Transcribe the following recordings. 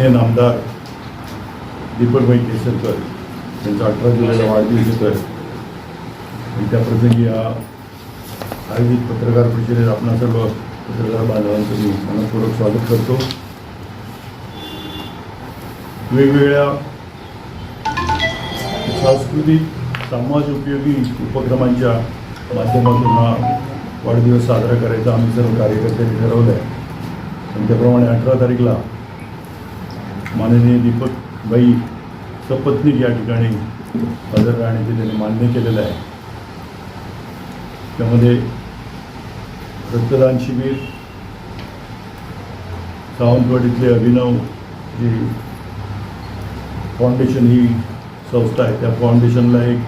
आदरणीय नामदार दीपकभाई केसरकर यांचा अठरा जुलैला वाढदिवस येतो आहे आणि त्याप्रसंगी या आयोजित पत्रकार परिषदेत आपणा सर्व पत्रकार बांधवांचं मी मनपूर्वक स्वागत करतो. वेगवेगळ्या सांस्कृतिक समाज उपयोगी उपक्रमांच्या माध्यमातून हा वाढदिवस साजरा करायचा आम्ही सर्व कार्यकर्त्यांनी ठरवलं आहे आणि त्याप्रमाणे अठरा तारीखला माननीय दीपकबाई सपत्नीक या ठिकाणी हजर राहण्याचे त्यांनी मान्य केलेलं आहे. त्यामध्ये रक्तदान शिबिर सावंतवाडीतले अभिनव जी फाउंडेशन ही संस्था आहे त्या फाउंडेशनला एक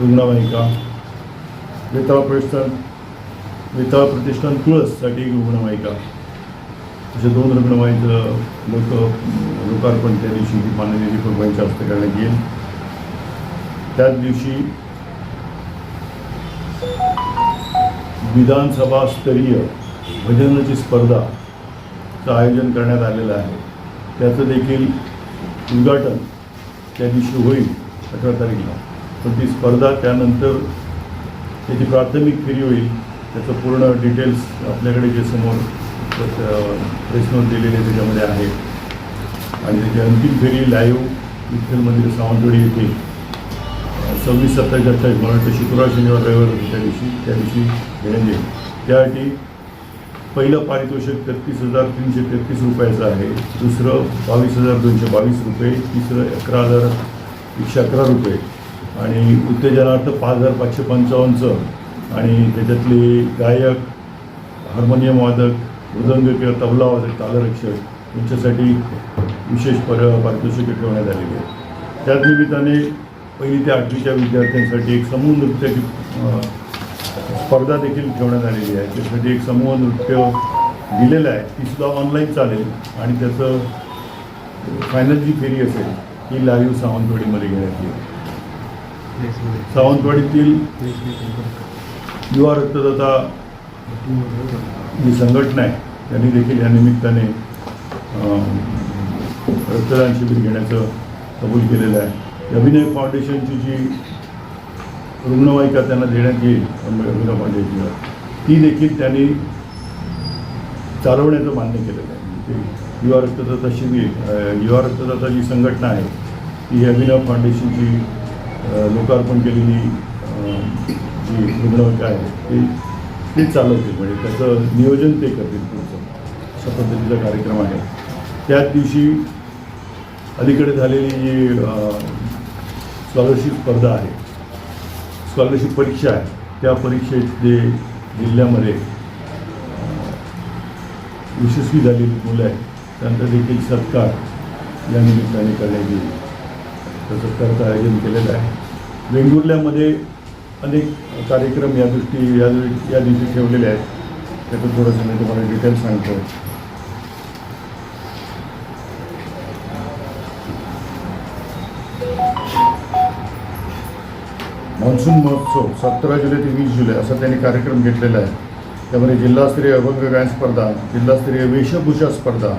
रुग्णवाहिका वेताळ प्रतिष्ठान वेताळ प्रतिष्ठान तुळससाठी एक रुग्णवाहिका असे दोन रुग्णवाहिचं लोक लोकार्पण त्या दिवशी माननीय दीपकबाईंच्या हस्ते करण्यात येईल. त्याच दिवशी विधानसभा स्तरीय भजनाची स्पर्धाचं आयोजन करण्यात आलेलं आहे. त्याचं देखील उद्घाटन त्या दिवशी होईल अठरा तारीखला. पण ती स्पर्धा त्यानंतर त्याची प्राथमिक फेरी होईल त्याचं पूर्ण डिटेल्स आपल्याकडे जे समोर प्रेस नोट दिलेले त्याच्यामध्ये आहे. आणि त्याची अंतिम फेरी लाईव्ह विठ्ठल मंदिर सावंतवाडी येथे सव्वीस सत्तावीस अठ्ठावीस मला वाटतं शुक्रवार शनिवार रविवार होते त्या दिवशी त्या दिवशी घेण्यात येईल. त्यासाठी पहिलं पारितोषिक तेहतीस हजार तीनशे तेहतीस रुपयाचं आहे. दुसरं बावीस हजार दोनशे बावीस रुपये. तिसरं अकरा हजार एकशे अकरा रुपये. आणि उत्तेजनार्थ पाच हजार पाचशे पंचावन्नचं. आणि त्याच्यातले गायक हार्मोनियम वादक मृदंग किंवा तबला वादक तालरक्षक यांच्यासाठी विशेष पर पारितोषिके ठेवण्यात आलेली आहे त्याच निमित्ताने पहिली ते आठवीच्या विद्यार्थ्यांसाठी एक समूह नृत्याची स्पर्धा देखील ठेवण्यात आलेली आहे. त्यासाठी एक समूह नृत्य दिलेलं आहे. ती सुद्धा ऑनलाईन चालेल आणि त्याचं फायनल जी फेरी असेल ही लाईव्ह सावंतवाडीमध्ये घेण्यात येईल. सावंतवाडीतील युवा रक्तदाता जी संघटना आहे त्यांनी देखील या निमित्ताने रक्तदान शिबिर घेण्याचं कबूल केलेलं आहे. अभिनय फाउंडेशनची जी रुग्णवाहिका त्यांना देण्यात येईल अभिनय फाउंडेशनला ती देखील त्यांनी चालवण्याचं मान्य केलेलं आहे. म्हणजे युवा रक्तदाता शिबिर युवा रक्तदाता जी संघटना आहे ती अभिनव फाउंडेशनची लोकार्पण केलेली अं, जी रुग्णवाहिका आहे ती ते चालवतील म्हणजे त्याचं नियोजन ते करतील पुढचं. अशा पद्धतीचा कार्यक्रम आहे. त्याच दिवशी अलीकडे झालेली जी स्कॉलरशिप स्पर्धा आहे स्कॉलरशिप परीक्षा आहे त्या परीक्षेत जे जिल्ह्यामध्ये यशस्वी झालेली मुलं आहेत त्यांचा देखील सत्कार या निमित्ताने करण्यात येईल. त्या सत्कारचं आयोजन केलेलं आहे. वेंगुर्ल्यामध्ये अनेक कार्यक्रम या दृष्टी या या दिवशी ठेवलेले आहेत. त्याचं थोडंसं मी तुम्हाला डिटेल सांगतो. मान्सून महोत्सव सतरा जुलै ते वीस जुलै असा त्यांनी कार्यक्रम घेतलेला आहे. त्यामध्ये जिल्हास्तरीय अभंग गायन स्पर्धा जिल्हास्तरीय वेशभूषा स्पर्धा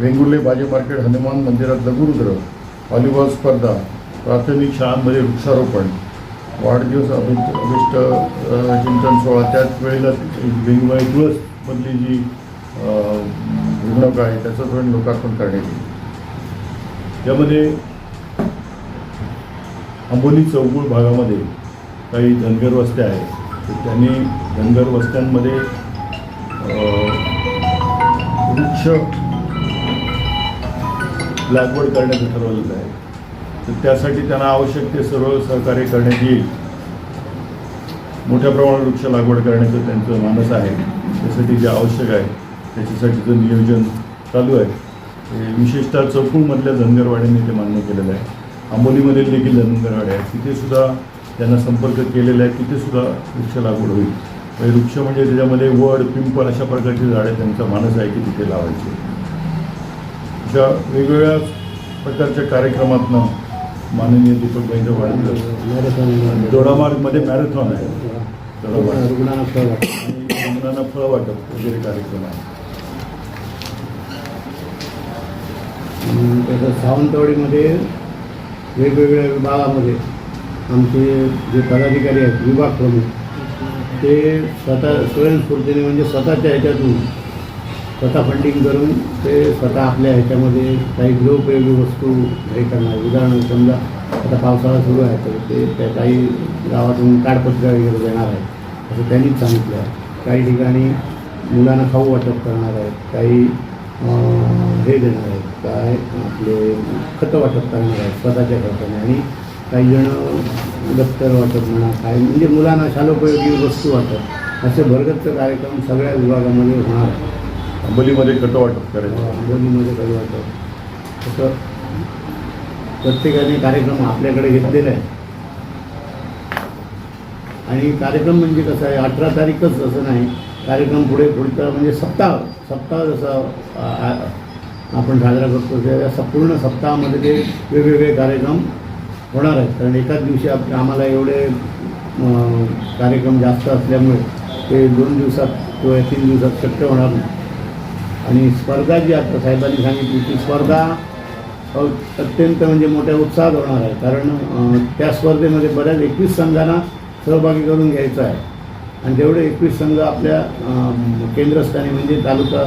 वेंगुर्ले भाजी मार्केट हनुमान मंदिरात लघुरुद्र व्हॉलीबॉल स्पर्धा प्राथमिक शाळांमध्ये वृक्षारोपण वाढदिवस अभि अभिष्ट चिंतन सोहळा. त्याच वेळेला वेंगुर्ले तुळसमधली जी रुग्णका आहे त्याचं पण लोकार्पण करण्यात येईल. यामध्ये आंबोली चौगुळ भागामध्ये काही धनगर वस्त्या आहेत. तर त्यांनी धनगर वस्त्यांमध्ये वृक्ष लागवड करण्याचं ठरवलेलं आहे. तर त्यासाठी त्यांना आवश्यक ते सर्व सहकार्य करण्यात येईल. मोठ्या प्रमाणात वृक्ष लागवड करण्याचं त्यांचं मानस आहे. त्यासाठी जे आवश्यक आहे त्याच्यासाठीचं नियोजन चालू आहे विशेषतः चौकूळमधल्या धनगरवाड्यांनी ते मान्य केलेलं आहे. आंबोलीमधील देखील धनगरवाड्या आहेत. तिथे सुद्धा त्यांना संपर्क केलेला आहे. तिथे सुद्धा वृक्ष लागवड होईल. वृक्ष म्हणजे त्याच्यामध्ये वड पिंपळ अशा प्रकारची झाडे त्यांचा मानस आहे की तिथे लावायची. अशा वेगवेगळ्या प्रकारच्या कार्यक्रमातनं माननीय दीपकबाईंचा वाढदिवस. दोडामार्गमध्ये मॅरेथॉन आहे. दोडामार्ग रुग्णांना फळ वाटप वगैरे कार्यक्रम आहे. सावंतवाडीमध्ये वेगवेगळ्या विभागामध्ये आमचे जे पदाधिकारी आहेत विभाग प्रमुख ते स्वतः स्वयंस्फूर्तीने म्हणजे स्वतःच्या ह्याच्यातून स्वतः फंडिंग करून ते स्वतः आपल्या ह्याच्यामध्ये काही गृहोपयोगी वस्तू हे करणार. उदाहरण समजा आता पावसाळा सुरू आहे तर ते त्या काही गावातून काडपत्र वगैरे देणार आहे असं त्यांनीच सांगितलं आहे. काही ठिकाणी मुलांना खाऊ वाटप करणार आहेत काही हे देणार आहेत काय आपले खतं वाटप करणार आहेत स्वतःच्या खर्चाने आणि काही जण दप्तर वाटप म्हणा काय म्हणजे मुलांना शालोपयोगी वस्तू वाटप असे भरगच्च कार्यक्रम सगळ्या विभागामध्ये होणार आहे अंबोलीमध्ये कट वाटप करायचं. हो, अंबोलीमध्ये काही वाटप. तसं प्रत्येकाने कार्यक्रम आपल्याकडे घेतलेला आहे. आणि कार्यक्रम म्हणजे कसं आहे अठरा तारीखच असं नाही. कार्यक्रम पुढे पुढचा म्हणजे सप्ताह. सप्ताह जसा आपण साजरा करतो त्या संपूर्ण सप्ताहामध्ये ते वेगवेगळे कार्यक्रम होणार आहेत. कारण एकाच दिवशी आप आम्हाला एवढे कार्यक्रम जास्त असल्यामुळे ते दोन दिवसात किंवा तीन दिवसात शक्य होणार नाही. आणि स्पर्धा जी आता साहेबांनी सांगितली ती स्पर्धा अत्यंत म्हणजे मोठ्या उत्साहात होणार आहे. कारण त्या स्पर्धेमध्ये बऱ्याच एकवीस संघांना सहभागी करून घ्यायचं आहे. आणि तेवढे एकवीस संघ आपल्या केंद्रस्थानी म्हणजे तालुका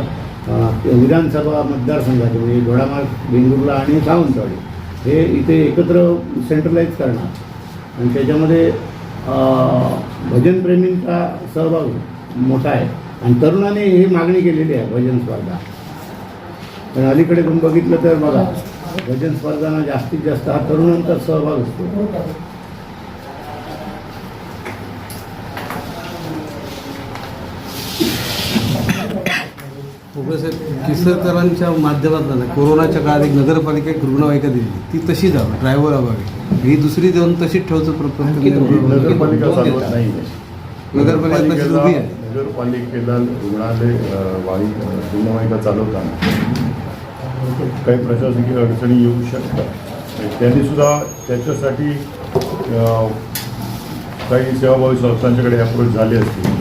विधानसभा मतदारसंघाचे म्हणजे घोडामार्ग बेंगुर्ला आणि सावंतवाडी हे इथे एकत्र सेंट्रलाइज करणार. आणि त्याच्यामध्ये भजनप्रेमींचा सहभाग मोठा आहे. आणि तरुणाने ही मागणी केलेली आहे भजन स्पर्धा. पण अलीकडे तुम्ही बघितलं तर बघा भजन स्पर्धांना जास्तीत जास्त हा तरुणांचा सहभाग असतो. केसरकरांच्या माध्यमातून ना, कोरोनाच्या काळात एक नगरपालिका एक रुग्णवाहिका दिली. ती तशी जावं ड्रायव्हर अभावी. ही दुसरी देऊन तशीच ही नगरपालिका नगरपालिका तशीच उभी आहे. नगरपालिकेला रुग्णालय वाही रुग्णवाहिका चालवताना काही प्रशासकीय अडचणी येऊ शकतात. त्यांनी सुद्धा त्याच्यासाठी काही सेवाभावी संस्थांच्याकडे अप्रोच झाले असतील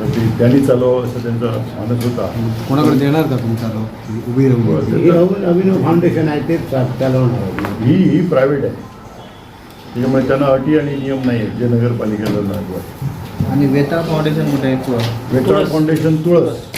तर ते त्यांनी चालवावं असं त्यांचा मानस होता. कोणाकडे देणार का तुमचा उभी राहून. हे अभिनव फाउंडेशन आहे तेच चा- चालवणार ही ही प्रायव्हेट आहे. त्याच्यामुळे त्यांना अटी आणि नियम नाही आहेत जे नगरपालिकेला लागू आहे आणि वेताळ फाउंडेशन कुठे आहे? वेताळ फाउंडेशन तुळस.